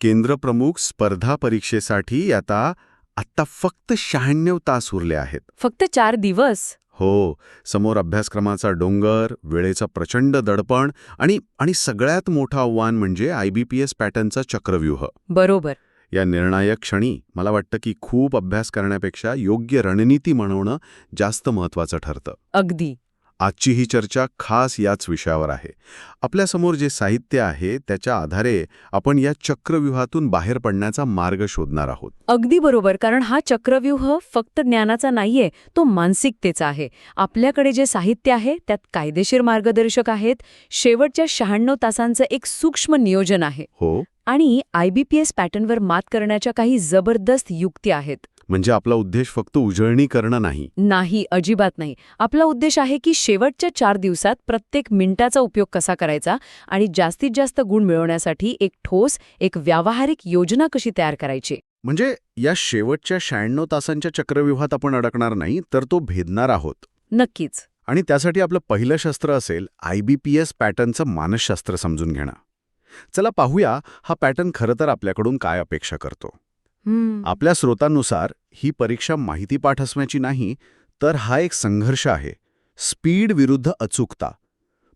केंद्रप्रमुख स्पर्धा परीक्षेसाठी आता आत्ता फक्त शहाण्णव तास उरले आहेत. फक्त चार दिवस? हो समोर अभ्यासक्रमाचा डोंगर वेळेचं प्रचंड दडपण आणि आणि सगळ्यात मोठं आव्हान म्हणजे आयबीपीएस पॅटर्नचा चक्रव्यूह. बरोबर. या निर्णायक क्षणी मला वाटतं की खूप अभ्यास करण्यापेक्षा योग्य रणनीती म्हणवणं जास्त महत्त्वाचं ठरतं. अगदी. आजची ही चर्चा खास याच विषयावर आहे. आपल्यासमोर जे साहित्य आहे त्याच्या आधारे आपण या चक्रव्यूहातून बाहेर पडण्याचा मार्ग शोधणार आहोत. अगदी बरोबर कारण हा चक्रव्यूह फक्त ज्ञानाचा नाहीये तो मानसिकतेचा आहे. आपल्याकडे जे साहित्य आहे त्यात कायदेशीर मार्गदर्शक आहेत. शेवटच्या शहाण्णव तासांचं एक सूक्ष्म नियोजन आहे. हो. आणि आयबीपीएस पॅटर्नवर मात करण्याच्या काही जबरदस्त युक्ती आहेत. म्हणजे आपला उद्देश फक्त उजळणी करणं नाही. नाही अजिबात नाही. आपला उद्देश आहे की शेवटच्या चार दिवसात प्रत्येक मिनिटाचा उपयोग कसा करायचा आणि जास्तीत जास्त गुण मिळवण्यासाठी एक ठोस एक व्यावहारिक योजना कशी तयार करायची? म्हणजे या शेवटच्या शहाण्णव तासांच्या चक्रव्यूहात आपण अडकणार नाही तर तो भेदणार आहोत. नक्कीच. आणि त्यासाठी आपलं पहिलं शस्त्र असेल आयबीपीएस पॅटर्नचं मानसशास्त्र समजून घेणं. चला पाहूया हा पॅटर्न खरं तर आपल्याकडून काय अपेक्षा करतो. आपल्या स्रोतांनुसार ही परीक्षा माहितीपाठ असण्याची नाही तर हा एक संघर्ष आहे. स्पीड विरुद्ध अचूकता.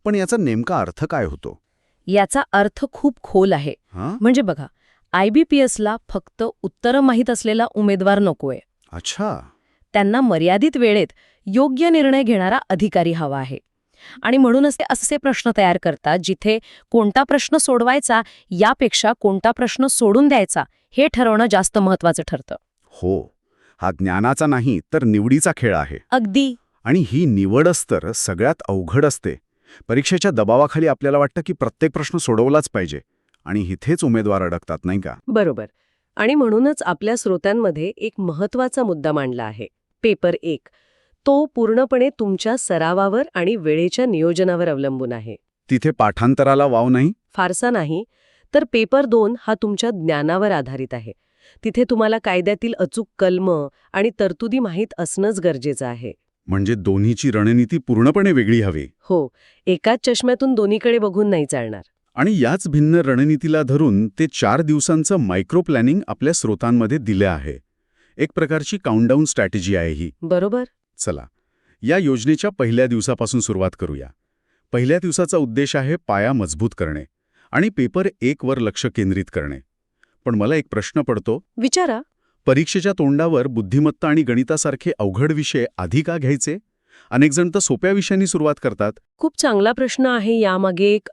पण याचा नेमका अर्थ काय होतो? याचा अर्थ खूप खोल आहे. म्हणजे बघा आयबीपीएसला फक्त उत्तरं माहीत असलेला उमेदवार नकोय. अच्छा. त्यांना मर्यादित वेळेत योग्य निर्णय घेणारा अधिकारी हवा आहे. आणि म्हणूनच ते असे प्रश्न तयार करतात जिथे कोणता प्रश्न सोडवायचा यापेक्षा कोणता प्रश्न सोडून द्यायचा हे ठरवणं जास्त महत्वाचं ठरतं. हो हा ज्ञानाचा नाही तर निवडीचा खेळ आहे. अगदी. आणि ही निवडच तर सगळ्यात अवघड असते. परीक्षेच्या दबावाखाली आपल्याला वाटतं की प्रत्येक प्रश्न सोडवलाच पाहिजे आणि इथेच उमेदवार अडकतात नाही का? बरोबर. आणि म्हणूनच आपल्या श्रोत्यांमध्ये एक महत्त्वाचा मुद्दा मांडला आहे. पेपर एक. तो पूर्णपणे तुमच्या सरावावर आणि वेळेच्या नियोजनावर अवलंबून आहे. तिथे पाठांतराला वाव नाही? फारसा नाही तर पेपर दोन हा तुमच्या ज्ञानावर आधारित आहे. तिथे तुम्हाला कायद्यातील अचूक कलम आणि तरतुदी माहीत असणंच गरजेचं आहे. म्हणजे दोन्हीची रणनीती पूर्णपणे वेगळी हवी. हो एकाच चष्म्यातून दोन्हीकडे बघून नाही चालणार. आणि याच भिन्न रणनीतीला धरून ते चार दिवसांचं मायक्रो प्लॅनिंग आपल्या स्रोतांमध्ये दिले आहे. एक प्रकारची काउंटडाऊन स्ट्रॅटेजी आहे ही. बरोबर. चला या योजनेच्या पहिल्या दिवसापासून सुरुवात करूया. पहिल्या दिवसाचा उद्देश आहे पाया मजबूत करणे आणि पेपर एक वर लक्ष केंद्रित करणे. पण मला एक प्रश्न पडतो. विचारा. परीक्षेच्या तोंडावर बुद्धिमत्ता आणि गणितासारखे अवघड विषय आधी का घ्यायचे? अनेक जण तर सोप्या विषयांनी सुरुवात करतात. खूप चांगला प्रश्न आहे यामागे एक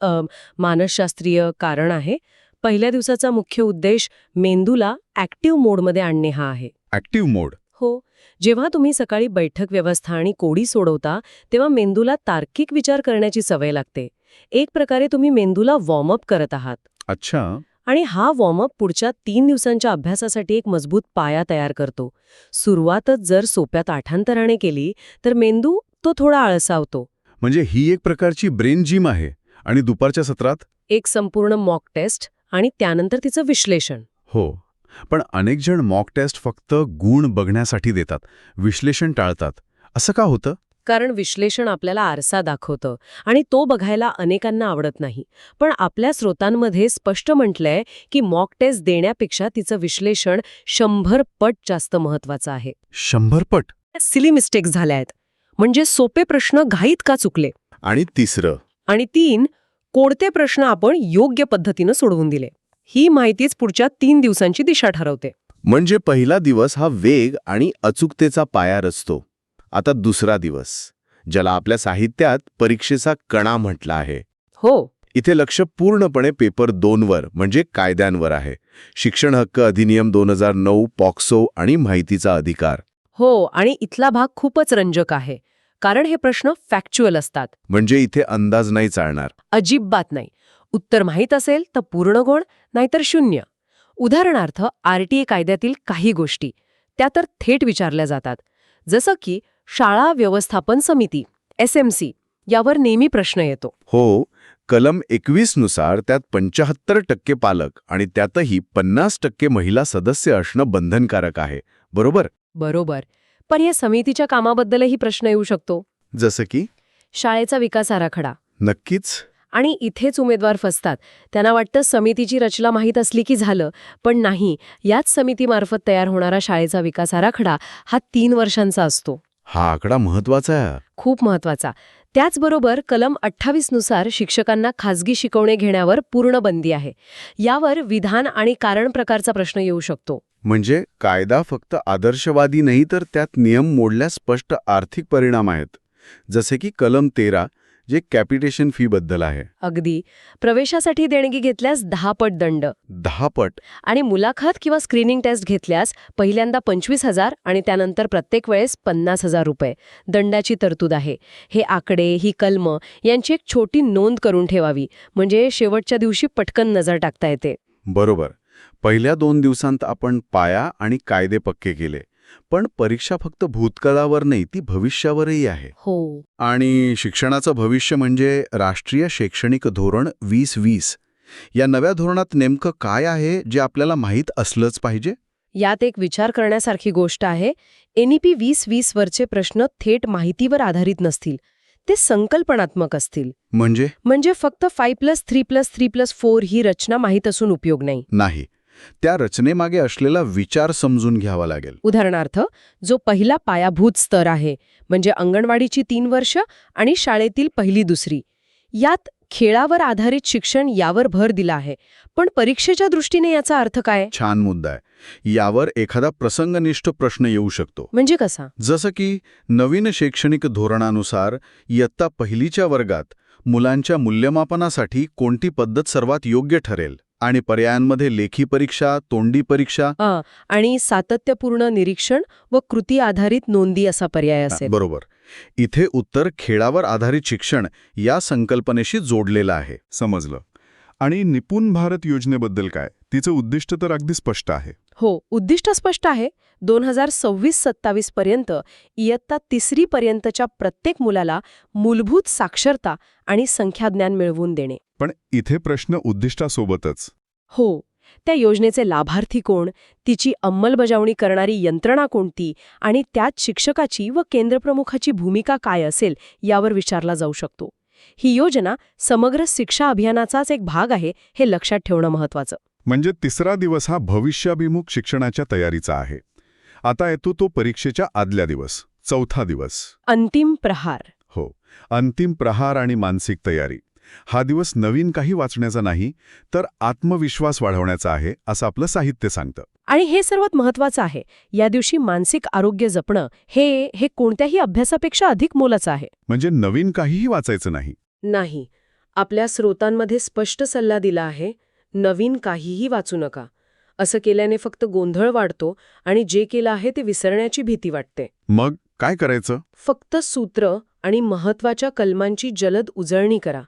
मानसशास्त्रीय कारण आहे. पहिल्या दिवसाचा मुख्य उद्देश मेंदूला ॲक्टिव्ह मोडमध्ये आणणे हा आहे. ॲक्टिव्ह मोड हो जेव्हा तुम्ही सकाळी बैठक व्यवस्था आणि कोडी सोडवता तेव्हा मेंदूला तार्किक विचार करण्याची सवय लागते. एक प्रकारे तुम्ही मेंदूला वॉर्मअप करत आहात. अच्छा. आणि हा वॉर्मअप पुढच्या तीन दिवसांच्या अभ्यासासाठी एक मजबूत पाया तयार करतो. सुरुवातच जर सोप्या ताठांतराने केली तर मेंदू तो थोडा आळसावतो. म्हणजे ही एक प्रकारची ब्रेन जिम आहे आणि दुपारच्या सत्रात? एक संपूर्ण मॉक टेस्ट आणि त्यानंतर तिचं विश्लेषण. हो. पण अनेक जण मॉक टेस्ट फक्त गुण बघण्यासाठी देतात विश्लेषण टाळतात. असं का होतं? कारण विश्लेषण आपल्याला आरसा दाखवतं आणि तो बघायला अनेकांना आवडत नाही. पण आपल्या स्रोतांमध्ये स्पष्ट म्हटलंय की मॉक टेस्ट देण्यापेक्षा तिचं विश्लेषण शंभर पट जास्त महत्वाचं आहे. शंभर पट? सिली मिस्टेक्स झाल्या आहेत म्हणजे सोपे प्रश्न घाईत का चुकले? आणि तिसरं? आणि तीन कोणते प्रश्न आपण योग्य पद्धतीनं सोडवून दिले? ही माहितीच पुढच्या तीन दिवसांची दिशा ठरवते. म्हणजे पहिला दिवस हा वेग आणि अचूकतेचा पाया रचतो. आता दुसरा दिवस ज्याला आपल्या साहित्यात परीक्षेचा कणा म्हटला आहे. हो. इथे लक्ष पूर्णपणे पेपर दोनवर म्हणजे कायद्यांवर आहे. शिक्षण हक्क अधिनियम दोन हजार नऊ पॉक्सो आणि माहितीचा अधिकार. हो आणि इथला भाग खूपच रंजक आहे. कारण हे प्रश्न फॅक्च्युअल असतात. म्हणजे इथे अंदाज नाही चालणार. अजिबात नाही. उत्तर माहीत असेल तर पूर्ण गुण नाहीतर शून्य. उदाहरणार्थ आरटीए कायद्यातील काही गोष्टी त्या तर थेट विचारल्या जातात. जसं की शाळा व्यवस्थापन समिती एसएमसी यावर नेहमी प्रश्न येतो. हो कलम एकवीसनुसार त्यात पंचाहत्तर टक्के पालक आणि त्यातही पन्नास टक्के महिला सदस्य असणं बंधनकारक आहे. बरोबर? बरोबर. पण या समितीच्या कामाबद्दलही प्रश्न येऊ शकतो. जसं की? शाळेचा विकास आराखडा. नक्कीच. आणि इथेच उमेदवार फसतात. त्यांना वाटतं समितीची रचना माहीत असली की झालं. पण नाही याच समितीमार्फत तयार होणारा शाळेचा विकास आराखडा हा तीन वर्षांचा असतो. हा आकडा महत्त्वाचा आहे. खूप महत्त्वाचा त्याचबरोबर कलम अठ्ठावीसनुसार शिक्षकांना खाजगी शिकवणे घेण्यावर पूर्ण बंदी आहे. यावर विधान आणि कारण प्रकारचा प्रश्न येऊ शकतो. म्हणजे कायदा फक्त आदर्शवादी नाही तर त्यात नियम मोडल्यास स्पष्ट आर्थिक परिणाम आहेत. जसे की कलम तेरा जे कॅपिटेशन फी बद्दल आहे. अगदी. प्रवेशासाठी देणगी घेतल्यास दहा पट दंड. दहा पट? आणि मुलाखत किंवा स्क्रीनिंग टेस्ट घेतल्यास पहिल्यांदा पंचवीस हजार आणि त्यानंतर प्रत्येक वेळेस पन्नास हजार रुपये. दंडाची तरतूद आहे. हे आकडे ही कलम यांची एक छोटी नोंद करून ठेवावी. म्हणजे शेवटच्या दिवशी पटकन नजर टाकता येते. बरोबर. पहिल्या दोन दिवसांत आपण पाया आणि कायदे पक्के केले. पण परीक्षा फक्त भूतकाळावर नाही ती भविष्यावरही आहे. हो. आणि शिक्षणाचं भविष्य म्हणजे राष्ट्रीय शैक्षणिक धोरण वीस वीस. या नव्या धोरणात नेमकं काय आहे जे आपल्याला माहीत असलंच पाहिजे? यात एक विचार करण्यासारखी गोष्ट आहे एनईपी वीस वीस वरचे प्रश्न थेट माहितीवर आधारित नसतील ते संकल्पनात्मक असतील. म्हणजे? म्हणजे फक्त five plus three plus three plus four ही रचना माहीत असून उपयोग नाही. नाही. त्या रचनेमागे असलेला विचार समजून घ्यावा लागेल. उदाहरणार्थ जो पहिला पायाभूत स्तर आहे म्हणजे अंगणवाडीची तीन वर्ष आणि शाळेतील पहिली दुसरी. यात खेळावर आधारित शिक्षण यावर भर दिला आहे. पण परीक्षेच्या दृष्टीने याचा अर्थ काय? छान मुद्दा आहे. यावर एखादा प्रसंगनिष्ठ प्रश्न येऊ शकतो. म्हणजे कसा? जसं की नवीन शैक्षणिक धोरणानुसार इयत्ता पहिलीच्या वर्गात मुलांच्या मूल्यमापनासाठी कोणती पद्धत सर्वात योग्य ठरेल? आणि पर्यायांमध्ये लेखी परीक्षा तोंडी परीक्षा. आणि सातत्यपूर्ण निरीक्षण व कृती आधारित नोंदी असा पर्याय असेल. बरोबर. इथे उत्तर खेळावर आधारित शिक्षण या संकल्पनेशी जोडलेलं आहे समजलं. आणि निपुण भारत योजनेबद्दल काय? तिचं उद्दिष्ट तर अगदी स्पष्ट आहे. हो उद्दिष्ट स्पष्ट आहे. दोन हजार सव्वीस सत्तावीस पर्यंत इयत्ता तिसरी पर्यंतच्या प्रत्येक मुलाला मूलभूत साक्षरता आणि संख्याज्ञान मिळवून देणे. पण इथे प्रश्न उद्दिष्टासोबतच. हो त्या योजनेचे लाभार्थी कोण तिची अंमलबजावणी करणारी यंत्रणा कोणती आणि त्यात शिक्षकाची व केंद्रप्रमुखाची भूमिका काय असेल यावर विचारला जाऊ शकतो. ही योजना समग्र शिक्षा अभियानाचाच एक भाग आहे हे लक्षात ठेवणं महत्वाचं म्हणजे तिसरा दिवस हा भविष्याभिमुख शिक्षणाच्या तयारीचा आहे. आता येतो तो परीक्षेच्या आदल्या दिवस चौथा दिवस. अंतिम प्रहार. हो अंतिम प्रहार आणि मानसिक तयारी. हा दिवस नवीन काही वाचण्याचा नाही तर आत्मविश्वास वाढवण्याचा आहे असं आपलं साहित्य सांगतं. आणि हे सर्वात महत्वाचं आहे. या दिवशी मानसिक आरोग्य जपणं हे हे कोणत्याही अभ्यासापेक्षा अधिक मोलाचं आहे. म्हणजे नवीन काहीही वाचायचं नाही. नाही. आपल्या स्रोतांमध्ये स्पष्ट सल्ला दिला आहे नवीन काहीही वाचू नका. असं केल्याने फक्त गोंधळ वाढतो आणि जे केलं आहे ते विसरण्याची भीती वाटते. मग काय करायचं? फक्त सूत्र आणि महत्त्वाच्या कलमांची जलद उजळणी करा.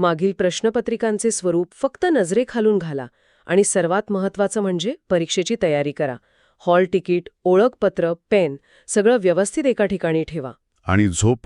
मागील प्रश्नपत्रिकांचे स्वरूप फक्त नजरेखालून घाला आणि सर्वात महत्वाचं म्हणजे परीक्षेची तयारी करा. हॉल तिकीट ओळखपत्र पेन सगळं व्यवस्थित एका ठिकाणी ठेवा. आणि झोप.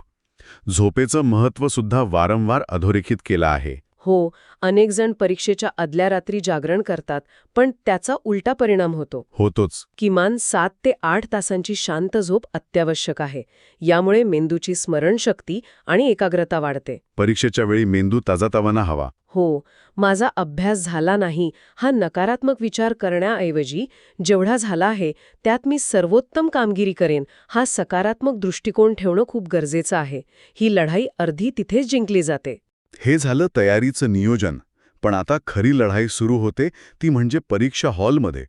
झोपेचं महत्त्व सुद्धा वारंवार अधोरेखित केलं आहे. हो अनेक जण परीक्षेच्या आदल्या रात्री जागरण करतात पण त्याचा उलटा परिणाम होतो. होतोच. किमान सात ते आठ तासांची शांत झोप अत्यावश्यक आहे. यामुळे मेंदूची स्मरणशक्ती आणि एकाग्रता वाढते. परीक्षेच्या वेळी मेंदू ताजातवाना हवा. हो माझा अभ्यास झाला नाही हा नकारात्मक विचार करण्याऐवजी जेवढा झाला आहे त्यात मी सर्वोत्तम कामगिरी करेन हा सकारात्मक दृष्टिकोन ठेवणं खूप गरजेचं आहे. ही लढाई अर्धी तिथेच जिंकली जाते. हे झालं तयारीचं नियोजन पण आता खरी लढाई सुरू होते ती म्हणजे परीक्षा हॉलमध्ये.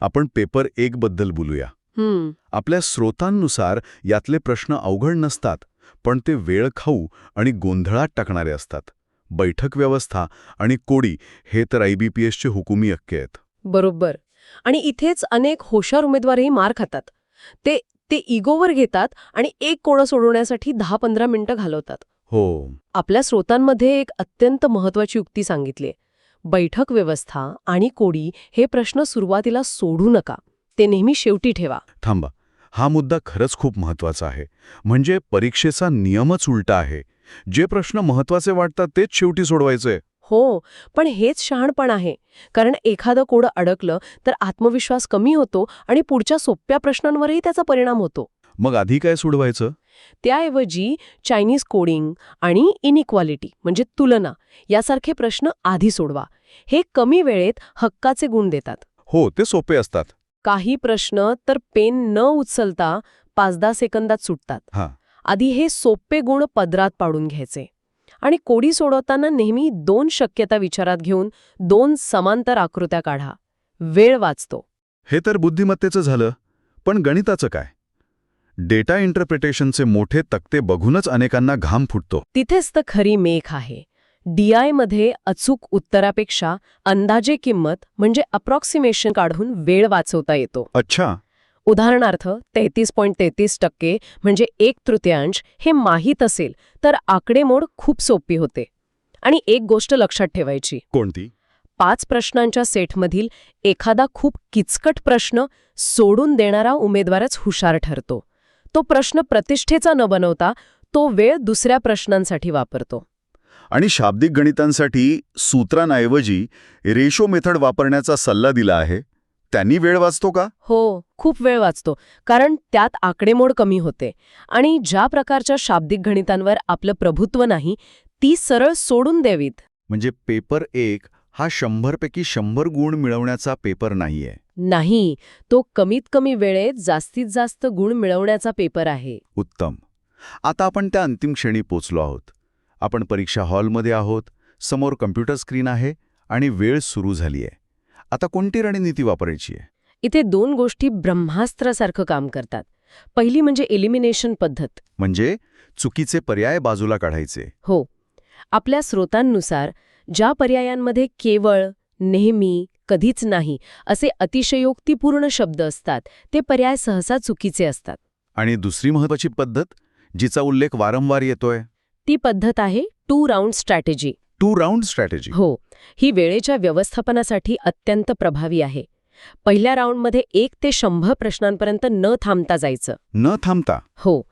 आपण पेपर एक बद्दल बोलूया. आपल्या स्रोतांनुसार यातले प्रश्न अवघड नसतात पण ते वेळ खाऊ आणि गोंधळात टाकणारे असतात. बैठक व्यवस्था आणि कोडी हे तर आयबीपीएसचे हुकुमी हक्के आहेत. बरोबर. आणि इथेच अनेक हुशार उमेदवारही मार खातात. ते ते इगोवर घेतात आणि एक कोणं सोडवण्यासाठी दहा पंधरा मिनिटं घालवतात. हो. आपल्या स्रोतांमध्ये एक अत्यंत महत्वाची युक्ती सांगितली बैठक व्यवस्था आणि कोडी हे प्रश्न सुरुवातीला सोडू नका. ते नेहमी शेवटी ठेवा. थांबा. हा मुद्दा खरंच खूप महत्त्वाचा आहे. म्हणजे परीक्षेचा नियमच उलटा आहे. जे प्रश्न महत्त्वाचे वाटतात तेच शेवटी सोडवायचे हो पण हेच शहाणपण आहे. कारण एखादं कोडं अडकलं तर आत्मविश्वास कमी होतो आणि पुढच्या सोप्या प्रश्नांवरही त्याचा परिणाम होतो. मग आधी काय सोडवायचं? त्याऐवजी चायनीज कोडिंग आणि इनइक्वालिटी म्हणजे तुलना यासारखे प्रश्न आधी सोडवा. हे कमी वेळेत हक्काचे गुण देतात. हो ते सोपे असतात. काही प्रश्न तर पेन न उचलता पाच दहा सेकंदात सुटतात. आधी हे सोपे गुण पदरात पाडून घ्यायचे. आणि कोडी सोडवताना नेहमी दोन शक्यता विचारात घेऊन दोन समांतर आकृत्या काढा. वेळ वाचतो. हे तर बुद्धिमत्तेचं झालं पण गणिताचं काय? डेटा इंटरप्रिटेशनचे मोठे तक्ते बघूनच अनेकांना घाम फुटतो. तिथेच तर खरी मेख आहे. डीआयमध्ये अचूक उत्तरापेक्षा अंदाजे किंमत म्हणजे अप्रॉक्सिमेशन काढून वेळ वाचवता येतो. अच्छा. उदाहरणार्थ तेहतीस पॉईंट तेहतीस टक्के म्हणजे एक तृतीयांश हे माहीत असेल तर आकडेमोड खूप सोपी होते. आणि एक गोष्ट लक्षात ठेवायची. कोणती? पाच प्रश्नांच्या सेटमधील एखादा खूप किचकट प्रश्न सोडून देणारा उमेदवारच हुशार ठरतो. तो प्रश्न प्रतिष्ठेचा न बनवता तो वेळ दुसऱ्या प्रश्नांसाठी वापरतो. आणि शाब्दिक गणितांसाठी सूत्रांऐवजी रेशो मेथड वापरण्याचा सल्ला दिला आहे. त्यांनी वेळ वाचतो का? हो खूप वेळ वाचतो कारण त्यात आकडेमोड कमी होते आणि ज्या प्रकारच्या शाब्दिक गणितांवर आपलं प्रभुत्व नाही ती सरळ सोडून द्यावीत. म्हणजे पेपर एक हा शंभरपैकी शंभर गुण मिळवण्याचा पेपर नाहीये. नाही तो कमीत कमी वेळेत जास्तीत जास्त गुण मिळवण्याचा पेपर आहे. उत्तम. आता आपण त्या अंतिम श्रेणी पोचलो आहोत. आपण परीक्षा हॉलमध्ये आहोत समोर कम्प्युटर स्क्रीन आहे आणि वेळ सुरू झाली आहे आता कोणती रणनीती वापरायची आहे? इथे दोन गोष्टी ब्रह्मास्त्रासारखं काम करतात. पहिली म्हणजे एलिमिनेशन पद्धत. म्हणजे चुकीचे पर्याय बाजूला काढायचे. हो. आपल्या स्रोतांनुसार ज्या पर्यायांमध्ये केवळ नेहमी कधीच नाही असे अतिशयोक्तीपूर्ण शब्द असतात. ते पर्याय सहसा चुकीचे असतात. आणि दुसरी महत्वाची पद्धत जिचा उल्लेख वारंवार येतोय? ती पद्धत आहे two round strategy. Two round strategy? हो ही वेळेच्या व्यवस्थापनासाठी अत्यंत प्रभावी आहे. पहिल्या राऊंडमध्ये एक ते शंभर प्रश्नांपर्यंत न थांबता जायचं. न थांबता? हो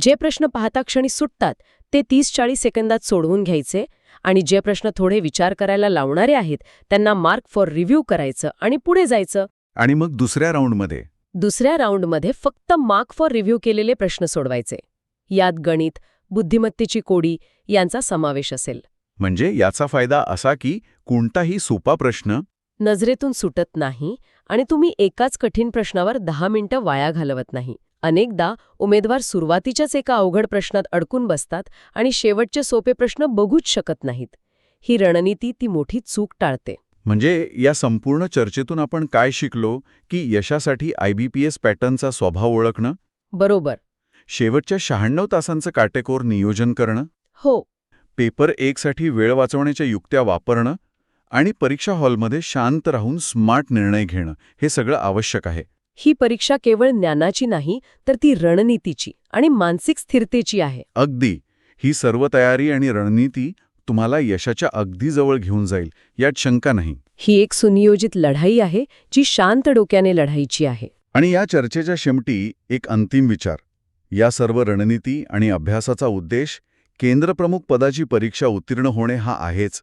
जे प्रश्न पाहता क्षणी सुटतात ते तीस चाळीस सेकंदात सोडवून घ्यायचे आणि जे प्रश्न थोडे विचार करायला लावणारे आहेत त्यांना मार्क फॉर रिव्ह्यू करायचं आणि पुढे जायचं. आणि मग दुसऱ्या राऊंडमध्ये? दुसऱ्या राऊंडमध्ये फक्त मार्क फॉर रिव्ह्यू केलेले प्रश्न सोडवायचे. यात गणित बुद्धिमत्तेची कोडी यांचा समावेश असेल. म्हणजे याचा फायदा असा की कोणताही सोपा प्रश्न? नजरेतून सुटत नाही आणि तुम्ही एकाच कठीण प्रश्नावर दहा मिनिटं वाया घालवत नाही. अनेकदा उमेदवार सुरुवातीच्याच एका अवघड प्रश्नात अडकून बसतात आणि शेवटचे सोपे प्रश्न बघूच शकत नाहीत. ही रणनीती ती मोठी चूक टाळते. म्हणजे या संपूर्ण चर्चेतून आपण काय शिकलो की यशासाठी आयबीपीएस पॅटर्नचा स्वभाव ओळखणं? बरोबर. शेवटच्या शहाण्णव तासांचं काटेकोर नियोजन करणं? हो. पेपर एकसाठी वेळ वाचवण्याच्या युक्त्या वापरणं? आणि परीक्षा हॉलमध्ये शांत राहून स्मार्ट निर्णय घेणं? हे सगळं आवश्यक आहे. ही परीक्षा केवळ ज्ञानाची नाही तर ती रणनीतीची आणि मानसिक स्थिरतेची आहे. अगदी. ही सर्व तयारी आणि रणनीती तुम्हाला यशाच्या अगदी जवळ घेऊन जाईल यात शंका नाही. ही एक सुनियोजित लढाई आहे जी शांत डोक्याने लढायची आहे. आणि या चर्चेच्या शेवटी एक अंतिम विचार. या सर्व रणनीती आणि अभ्यासाचा उद्देश केंद्रप्रमुख पदाची परीक्षा उत्तीर्ण होणे हा आहेच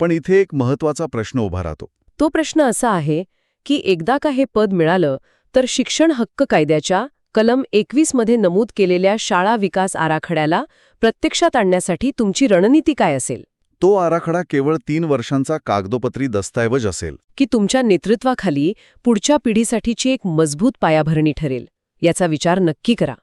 पण इथे एक महत्त्वाचा प्रश्न उभा राहतो. तो प्रश्न असा आहे की एकदा का हे पद मिळालं तर शिक्षण हक्क कायद्याच्या कलम एकवीसमध्ये नमूद केलेल्या शाळा विकास आराखड्याला प्रत्यक्षात आणण्यासाठी तुमची रणनीती काय असेल? तो आराखडा केवळ तीन वर्षांचा कागदोपत्री दस्तऐवज असेल. की तुमच्या नेतृत्वाखाली पुढच्या पिढीसाठीची एक मजबूत पायाभरणी ठरेल? याचा विचार नक्की करा.